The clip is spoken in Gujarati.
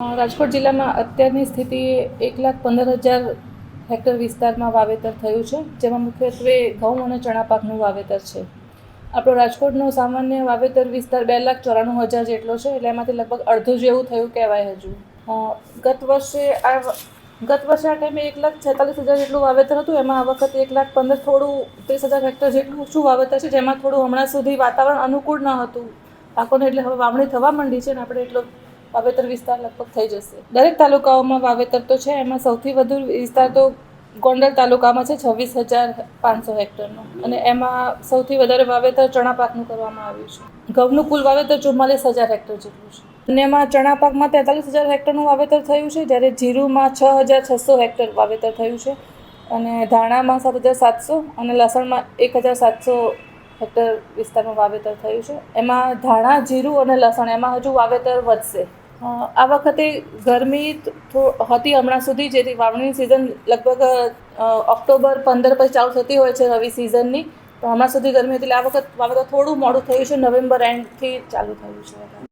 રાજકોટ જિલ્લામાં અત્યારની સ્થિતિએ એક લાખ પંદર હજાર હેક્ટર વિસ્તારમાં વાવેતર થયું છે, જેમાં મુખ્યત્વે ઘઉં અને ચણા પાકનું વાવેતર છે. આપણો રાજકોટનો સામાન્ય વાવેતર વિસ્તાર બે લાખ ચોરાણું હજાર જેટલો છે, એટલે એમાંથી લગભગ અડધું જેવું થયું કહેવાય હજુ. ગત વર્ષે આ ગત વર્ષે આ ટાઈમે એક લાખ છેતાલીસ હજાર જેટલું વાવેતર હતું, એમાં આ વખતે એક લાખ પંદર થોડું ત્રીસ હજાર હેક્ટર જેટલું ઓછું વાવેતર છે, જેમાં થોડું હમણાં સુધી વાતાવરણ અનુકૂળ ન હતું. પાકોને એટલે હવે વાવણી થવા માંડી છે ને આપણે એટલો વાવેતર વિસ્તાર લગભગ થઈ જશે. દરેક તાલુકાઓમાં વાવેતર તો છે, એમાં સૌથી વધુ વિસ્તાર તો ગોંડલ તાલુકામાં છે, છવ્વીસ હજાર પાંચસો હેક્ટરનો. અને એમાં સૌથી વધારે વાવેતર ચણા પાકનું કરવામાં આવ્યું છે. ઘઉંનું કુલ વાવેતર ચુમ્માલીસ હજાર હેક્ટર જેટલું છે. અને એમાં ચણા પાકમાં તેતાલીસ હજાર હેક્ટરનું વાવેતર થયું છે, જ્યારે જીરુમાં છ હજાર છસો હેક્ટર વાવેતર થયું છે. અને ધાણામાં સાત હજાર સાતસો અને લસણમાં એક હજાર સાતસો હેક્ટર વિસ્તારમાં વાવેતર થયું છે. એમાં ધાણા, જીરું અને લસણ એમાં હજુ વાવેતર વધશે. આ વખતે ગરમી હતી હમણાં સુધી, જેથી વાવણીની સિઝન લગભગ ઓક્ટોબર પંદર પછી ચાલુ થતી હોય છે રવિ સિઝનની તો હમણાં સુધી ગરમી હતી, એટલે આ વખત વાવેતર થોડું મોડું થયું છે, નવેમ્બર એન્ડથી ચાલુ થયું છે.